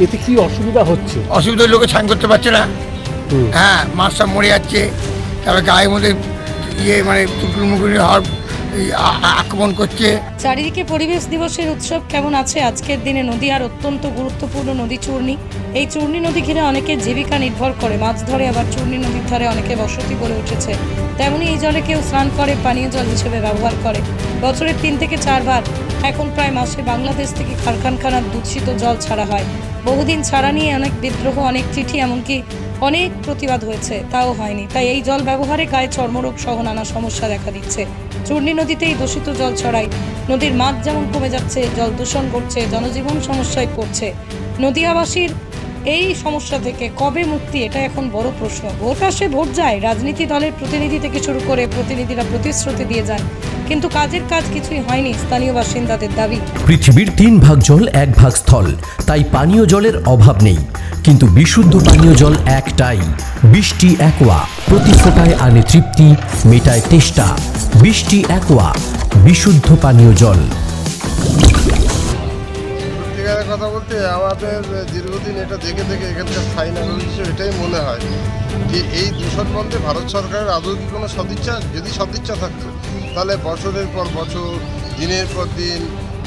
হচ্ছে এতে কি অসুবিধা হচ্ছে? অসুবিধা লোকে ছান করতে পারছে না। হ্যাঁ মাছ সব মরে যাচ্ছে তারপরে গায়ের মধ্যে ইয়ে মানে টুকরো মুকুরি হওয়ার আক্রমণ করছে। চারিদিকে পরিবেশ দিবসের উৎসব কেমন আছে? আজকের দিনে নদী আর অত্যন্ত গুরুত্বপূর্ণ নদী চূর্ণী। এই চূর্ণী নদী ঘিরে অনেকে জীবিকা নির্ভর করে। মাছ ধরে আবার চূর্ণী নদীর ধারে অনেকে বসতি গড়ে উঠেছে। তেমনি এই জলে কেউ স্নান করে, পানীয় জল হিসেবে ব্যবহার করে। বছরের তিন থেকে চারবার। এখন প্রায় মাসে বাংলাদেশ থেকে কারখানখানার দূষিত জল ছাড়া হয়। বহুদিন ছাড়া নিয়ে অনেক বিদ্রোহ, অনেক চিঠি, এমনকি অনেক প্রতিবাদ হয়েছে। তাও হয়নি। তাই এই জল ব্যবহারে গায়ে চর্মরোগ সহ নানা সমস্যা দেখা দিচ্ছে। চূর্ণী নদীতেই দূষিত জল ছড়ায়। নদীর মাছ যেমন কমে যাচ্ছে, জল দূষণ করছে, জনজীবন সমস্যায় পড়ছে। নদীয়াবাসীর এই সমস্যা থেকে কবে মুক্তি এটা এখন বড় প্রশ্ন। ভোট আসে ভোট যায়। রাজনীতি দলের প্রতিনিধি থেকে শুরু করে প্রতিনিধিরা প্রতিশ্রুতি দিয়ে যান। কিন্তু কাজের কাজ কিছুই হয়নি, স্থানীয় বাসিন্দাদের দাবি। পৃথিবীর তিন ভাগ জল, এক ভাগ স্থল। তাই পানীয় জলের অভাব নেই। কিন্তু বিশুদ্ধ পানীয় জল একটাই। বৃষ্টি, একোয়া। প্রতি ফোটায় আনে তৃপ্তি, মেটায় তেষ্টা। বৃষ্টি অ্যাকোয়া, বিশুদ্ধ পানীয় জল। কথা বলতে আমাদের দীর্ঘদিন এটা দেখে দেখে এখানকার স্থায়ী নাগরিক হিসেবে এটাই মনে হয় যে এই দূষণ বন্ধে ভারত সরকারের আদৌ কি কোনো সদিচ্ছা? যদি সদিচ্ছা থাকতো, তাহলে বছরের পর বছর, দিনের পর দিন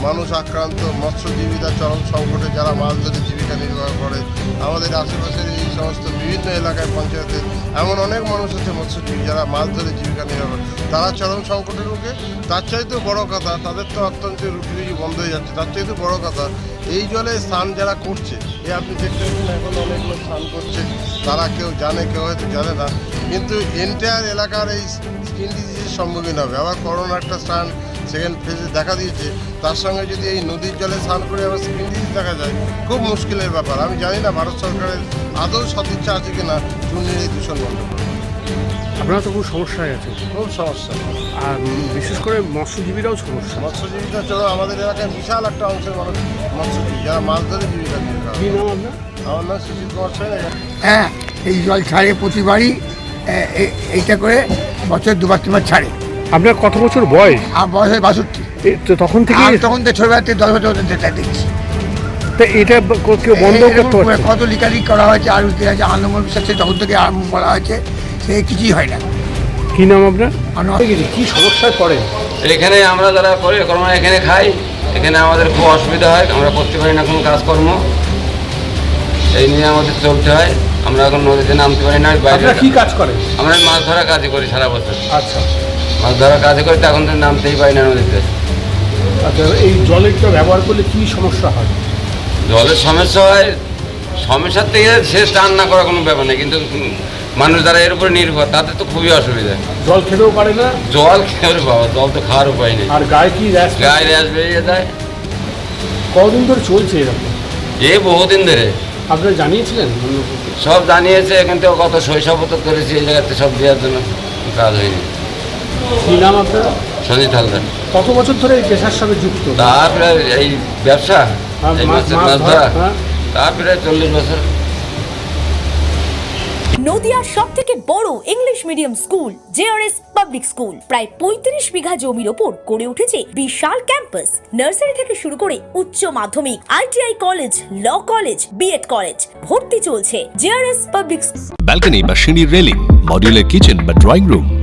মানুষ আক্রান্ত মৎস্যজীবীরা চরম সংকটে যারা মাছ ধরে জীবিকা নির্বাহ করে, আমাদের আশেপাশের এই সমস্ত বিভিন্ন এলাকায় পঞ্চায়েতে এমন অনেক মানুষ আছে মৎস্যজীবী যারা মাছ ধরে জীবিকা নির্বাহ করে। তারা চরম সংকটের মুখে, তার চাইতেও বড় কথা, তাদের তো অত্যন্ত রুটি রুজি বন্ধ হয়ে যাচ্ছে, তার চাইতেও বড় কথা, এই জলে স্নান যারা করছে, এ আপনি দেখতে পাচ্ছেন এখন অনেক লোক স্নান করছে, তারা কেউ জানে, কেউ হয়তো জানে না, কিন্তু এন্টায়ার এলাকার এই স্কিন ডিজিজের সম্মুখীন হবে। আবার করোনা একটা স্নান সেকেন্ড ফেজে দেখা দিয়েছে তার সঙ্গে যদি এই নদীর জলে স্নান করে আবার স্কিন ডিজিজ দেখা যায় খুব মুশকিলের ব্যাপার। আমি জানি না ভারত সরকারের আদৌ সদিচ্ছা আছে কিনা চুন্নির এই দূষণ বন্ধ। আপনারা তো খুব সমস্যায় আছে খুব সমস্যা। আর বিশেষ করে মৎস্যজীবীরাও সমস্যা। মৎস্যজীবীরা চলো আমাদের এলাকায় বিশাল একটা অংশের মানুষ মৎস্যজীবী যারা মাছ ধরে জীবিকা নির্বাহ কি নাম আপনার? আমার নাম সুশীল কুমার হ্যাঁ এই জল ছাড়ে প্রতিবারই এইটা করে বছর দুবার তিনবার ছাড়ে। আপনার কত বছর বয়স? আর বয়সের বাষট্টি। তো তখন থেকে আর তখন তো ছোটবেলা থেকে দশ বছর ধরে যেটা দেখছি তা এটা ক- কেউ বন্ধ এরকম করতে কত লিকালি করা হয়েছে আর উঠতে আছে আনন্দময় বিশ্বাসে যখন থেকে আরম্ভ করা হয়েছে সে কিছুই হয় না। কি নাম আপনার? আর কি সমস্যায় পড়ে? এখানে আমরা যারা করি কর্ম এখানে খাই। এখানে আমাদের খুব অসুবিধা হয় আমরা করতে পারি না কোনো কাজকর্ম। এই নিয়ে আমাদের চলতে হয়। আমরা এখন নদীতে নামতে পারি না বাইরে আপনারা কি কাজ করেন? আমরা মাছ ধরা কাজই করি সারা বছর। আচ্ছা। মাছ ধরা করে তো এখন তো নামতেই পারি না নদীতে। আচ্ছা এই জলেরটা ব্যবহার করলে কী সমস্যা হয়? জলের সমস্যা হয় সমস্যার থেকে সে স্নান না করার কোনো ব্যাপার নেই কিন্তু মানুষ যারা এর উপরে নির্ভর তাদের তো খুবই অসুবিধা। জল খেতেও পারে না? জল খেয়ে বাবা জল তো খাওয়ার উপায় নেই। আর গায়ে কি র্যাশ গায়ে র্যাস বেরিয়ে যায়। কদিন ধরে চলছে এরকম? এ বহুদিন ধরে। আপনারা জানিয়েছিলেন? সব জানিয়েছে এখান থেকে কত শৈশবত করেছি এই জায়গাতে সব দেওয়ার জন্য কাজ হয়নি। কি নাম আপনার? সঞ্জিত হালদার। কত বছর ধরে এই পেশার সাথে যুক্ত? তারপরে এই ব্যবসা হ্যাঁ, এই মাছ- মাছের মাছ মাছ ধরা, ধরা। হ্যাঁ। তারপরে চল্লিশ বছর। নদিয়ার সব থেকে বড় English medium school JRS public school. প্রায় পঁয়ত্রিশ বিঘা জমির ওপর গড়ে উঠেছে বিশাল ক্যাম্পাস। নার্সারি থেকে শুরু করে উচ্চ মাধ্যমিক ITI college law college BEd college ভর্তি চলছে জেআরএস পাবলিক ব্যালকনি বা সিঁড়ির রেলিং মডিউলার কিচেন বা ড্রয়িং রুম